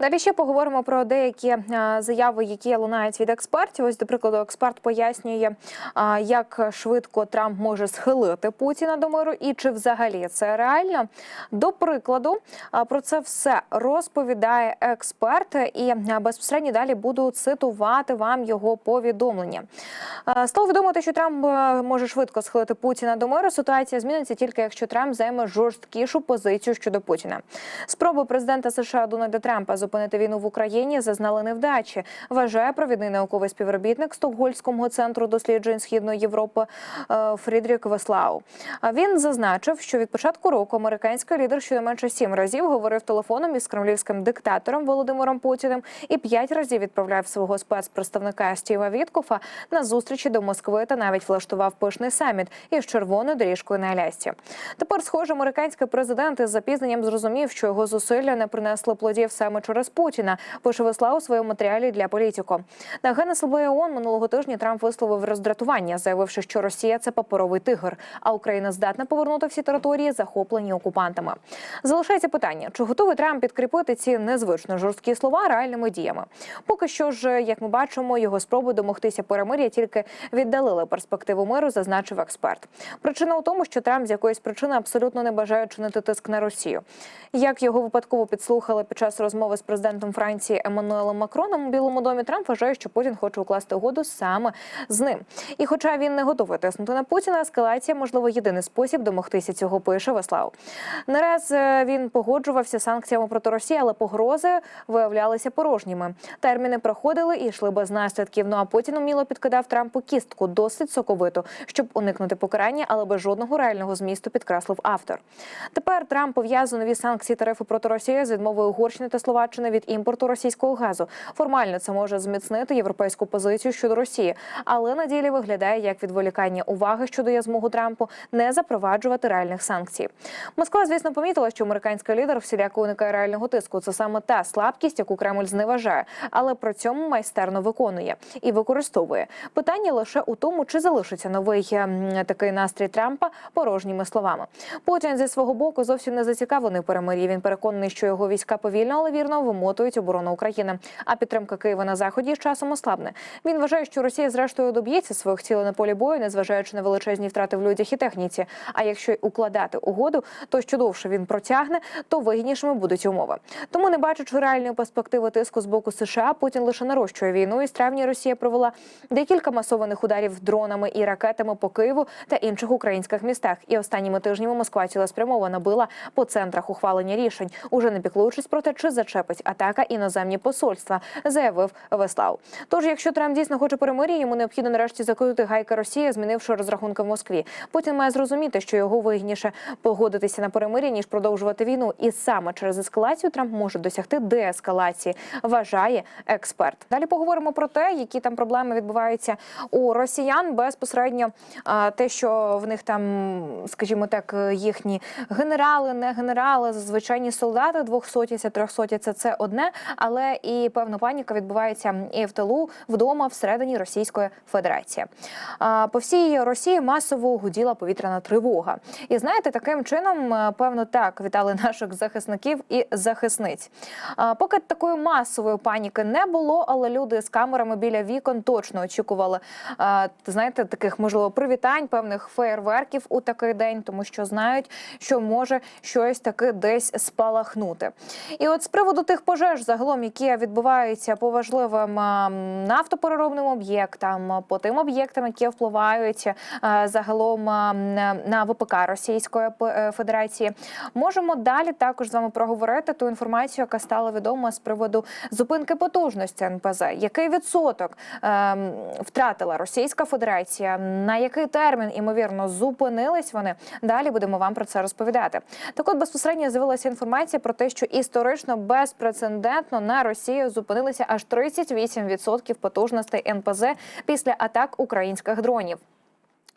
Далі ще поговоримо про деякі е, заяви, які лунають від експертів. Ось, до прикладу, експерт пояснює, е, як швидко Трамп може схилити Путіна до миру, і чи взагалі це реально. До прикладу, е, про це все розповідає експерт, і безпосередньо далі буду цитувати вам його повідомлення. Стало відомо те, що Трамп може швидко схилити Путіна до миру. Ситуація зміниться тільки якщо Трамп займе жорсткішу позицію щодо Путіна. Спроби президента США Дональда Трампа зупинити війну в Україні зазнали невдачі. Вважає провідний науковий співробітник Стокгольмського центру досліджень східної Європи е, Фрідрік Веслау. А Він зазначив, що від початку року американський лідер щонайменше сім разів говорив телефоном із кремлівським диктатором Володимиром Путіним і п'ять разів відправляв свого спецпредставника Стіва Віткофа на зустрічі до Москви та навіть влаштував пишний саміт із червоною доріжкою на Алясці. Тепер, схоже, американський президент із запізненням зрозумів, що його зусилля не принесли плодів саме через Путіна. Пише Веслав у своєму матеріалі для політико. На Генасамблеї ООН минулого тижня Трамп висловив роздратування, заявивши, що Росія це паперовий тигр, а Україна здатна повернути всі території, захоплені окупантами. Залишається питання, чи готовий Трамп підкріпити ці незвично жорсткі слова реальними діями. Поки що ж, як ми бачимо, його спроби домогтися перемир'я тільки віддалили перспективу миру, зазначив експерт. Причина у тому, що Трамп з якоїсь причини абсолютно не бажає чинити тиск на Росію. Як його випадково підслухали під час розмови з президентом Франції Еммануелем Макроном у Білому домі, Трамп вважає, що Путін хоче укласти угоду саме з ним. І, хоча він не готовий тиснути на Путіна, ескалація можливо єдиний спосіб домогтися цього. Пише Веслав. Не раз е, він погоджувався санкціями проти Росії, але погрози виявлялися порожніми. Терміни проходили і йшли без наслідків. Ну а Путін уміло підкидав Трампу кістку досить соковиту, щоб уникнути покарання, але без жодного реального змісту підкреслив автор. Тепер Трамп пов'язує нові санкції тарифи проти Росії з відмовою Угорщини та Словаччини від імпорту російського газу. Формально це може зміцнити європейську позицію щодо Росії, але на ділі виглядає як відволікання уваги, що дає змогу Трампу не запроваджувати реальних санкцій. Москва, звісно, помітила, що американський лідер всіляко уникає реального тиску. Це саме та слабкість, яку Кремль зневажає, але при цьому майстерно виконує і використовує. Питання лише у тому, чи залишиться новий ем, такий настрій Трампа порожніми словами. Путін зі свого боку зовсім не зацікавлений перемир'ї. Він переконаний, що його війська повільно, але вірно вимотують оборону України. А підтримка Києва на заході з часом ослабне. Він вважає, що Росія зрештою доб'ється своїх цілей на полі бою, незважаючи на величезні втрати в людях і техніці. А якщо й укладати угоду, то що довше він протягне, то вигіднішими будуть умови. Тому, не бачачи реальної перспективи тиску з боку США, Путін лише нарощує війну. І з травня Росія провела декілька масованих ударів дронами і ракетами по Києву та інших українських містах. І останніми тижнями Москва цілеспрямовано била по центрах ухвалення рішень, уже не піклуючись про те, чи зачепить атака іноземні посольства, заявив Веслав. Тож, якщо Трамп дійсно хоче перемир'я, йому необхідно нарешті закрити гайка Росії, змінивши розрахунки в Москві. Путін має зрозуміти, що його вигідніше погодитися на перемир'я, ніж продовжувати війну. І саме через ескалацію Трамп може досягти деескалації, вважає експерт. Далі поговоримо про те, які там проблеми відбуваються у росіян безпосередньо те, що в них там, скажімо так, їхні генерали, не генерали, звичайні солдати, двохсотіся, трьохсотіся – це одне, але і певна паніка відбувається і в тилу вдома всередині Російської Федерації. По всій Росії масово гуділа повітряна тривога. І знаєте, таким чином, е, певно, так вітали наших захисників і захисниць. Поки такої масової паніки не було, але люди з камерами біля вікон точно очікували, знаєте, таких можливо привітань, певних феєрверків у такий день, тому що знають, що може щось таки десь спалахнути. І от з приводу тих пожеж, загалом, які відбуваються по важливим е, нафтопереробним об'єктам, по тим об'єктам, які впливають е, загалом е, на ВПК Російської П- Федерації, можемо далі також з вами проговорити ту інформацію, яка стала відома з приводу зупинки потужності НПЗ. Який відсоток е, втратила Російська Федерація? На який термін імовірно зупинились вони? Далі будемо вам про це розповідати. Так, от безпосередньо з'явилася інформація про те, що історично безпрецедентно на Росію зупинилися аж 38% потужностей НПЗ після атак українських дронів.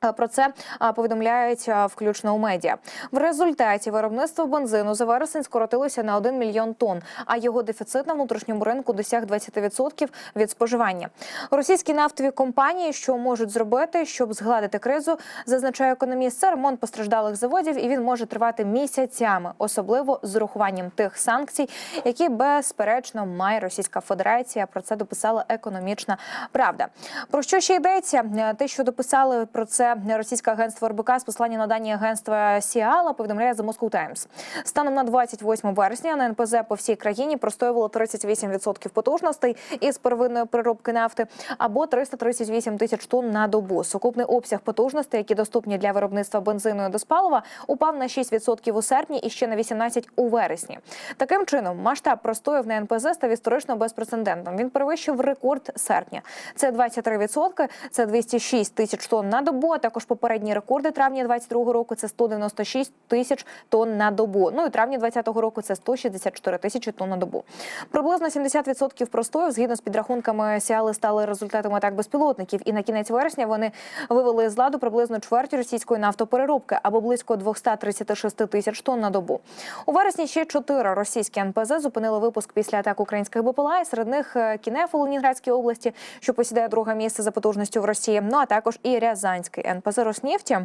Е, Про це повідомляють включно у медіа. В результаті виробництво бензину за вересень скоротилося на 1 мільйон тонн, а його дефіцит на внутрішньому ринку досяг 20% від споживання. Російські нафтові компанії, що можуть зробити, щоб згладити кризу, зазначає економіст, це ремонт постраждалих заводів, і він може тривати місяцями, особливо з урахуванням тих санкцій, які безперечно має Російська Федерація. Про це дописала економічна правда. Про що ще йдеться? Е, Те, що дописали про це російське агентство РБК з послання на дані агентства Сіала, повідомляє The Moscow Times. Станом на 28 вересня на НПЗ по всій країні простоювало 38% потужностей із первинної переробки нафти або 338 тисяч тонн на добу. Сукупний обсяг потужностей, які доступні для виробництва бензину і диспалива, упав на 6% у серпні і ще на 18% у вересні. Таким чином, масштаб простоїв на НПЗ став історично безпрецедентним. Він перевищив рекорд серпня. Це 23%, це 206 тисяч тонн на добу. Також попередні рекорди травня 22 року це 196 тисяч тонн на добу. Ну і травня 20 року це 164 тисячі тонн на добу. Приблизно 70% простоїв, згідно з підрахунками Сіали, стали результатами атак безпілотників. І на кінець вересня вони вивели з ладу приблизно чверть російської нафтопереробки або близько 236 тисяч тонн на добу. У вересні ще чотири російські НПЗ зупинили випуск після атак українських БПЛА. І серед них е, Кінеф у Ленінградській області, що посідає друге місце за потужністю в Росії. Ну а також і Рязанський НПЗ Роснефті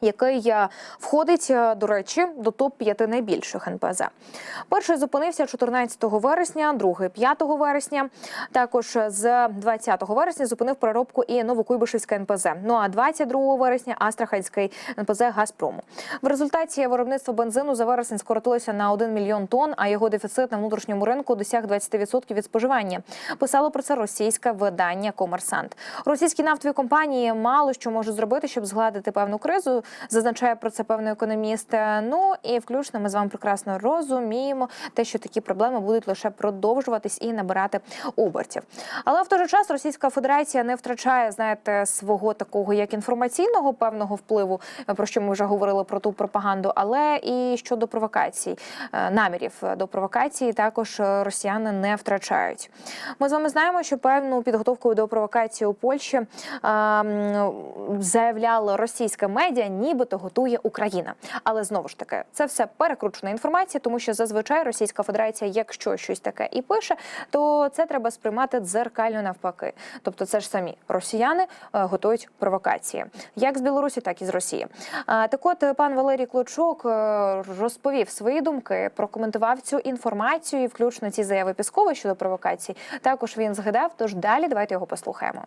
який е, входить, е, до речі, до топ 5 найбільших НПЗ. Перший зупинився 14 вересня, другий 5 вересня. Також з 20 вересня зупинив переробку і Новокуйбишевське НПЗ. Ну а 22 вересня Астраханський НПЗ Газпрому. В результаті виробництво бензину за вересень скоротилося на 1 мільйон тонн, а його дефіцит на внутрішньому ринку досяг 20% від споживання. Писало про це російське видання Комерсант. Російські нафтові компанії мало що можуть зробити, щоб згладити певну кризу. Зазначає про це певний економіст. Ну і включно ми з вами прекрасно розуміємо те, що такі проблеми будуть лише продовжуватись і набирати обертів. Але в той же час Російська Федерація не втрачає, знаєте, свого такого як інформаційного певного впливу, про що ми вже говорили про ту пропаганду, але і щодо провокацій, е, намірів до провокації також росіяни не втрачають. Ми з вами знаємо, що певну підготовку до провокації у Польщі е, м, заявляли російське медіа, нібито готує Україна. Але знову ж таки, це все перекручена інформація, тому що зазвичай Російська Федерація, якщо щось таке і пише, то це треба сприймати дзеркально навпаки. Тобто, це ж самі росіяни е, готують провокації, як з Білорусі, так і з Росії. Так, от пан Валерій Клочок е, розповів свої думки, прокоментував цю інформацію, включно ці заяви Піскова щодо провокацій. Також він згадав. Тож далі давайте його послухаємо.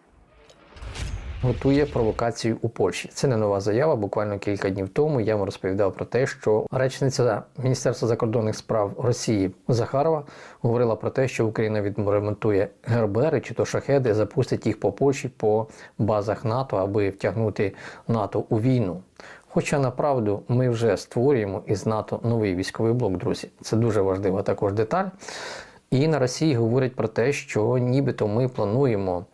Готує провокацію у Польщі. Це не нова заява. Буквально кілька днів тому я вам розповідав про те, що речниця Міністерства закордонних справ Росії Захарова говорила про те, що Україна відремонтує ГРБРи чи то шахеди, запустить їх по Польщі по базах НАТО, аби втягнути НАТО у війну. Хоча направду ми вже створюємо із НАТО новий військовий блок, друзі. Це дуже важлива також деталь. І на Росії говорять про те, що нібито ми плануємо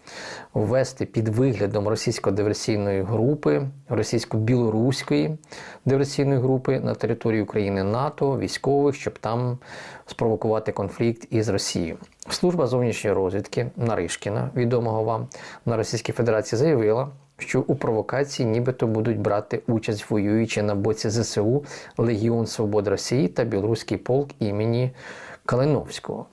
ввести під виглядом російсько-диверсійної групи, російсько-білоруської диверсійної групи на території України НАТО, військових, щоб там спровокувати конфлікт із Росією. Служба зовнішньої розвідки Наришкіна, відомого вам на Російській Федерації, заявила, що у провокації нібито будуть брати участь воюючи на боці ЗСУ Легіон Свободи Росії та Білоруський полк імені Калиновського.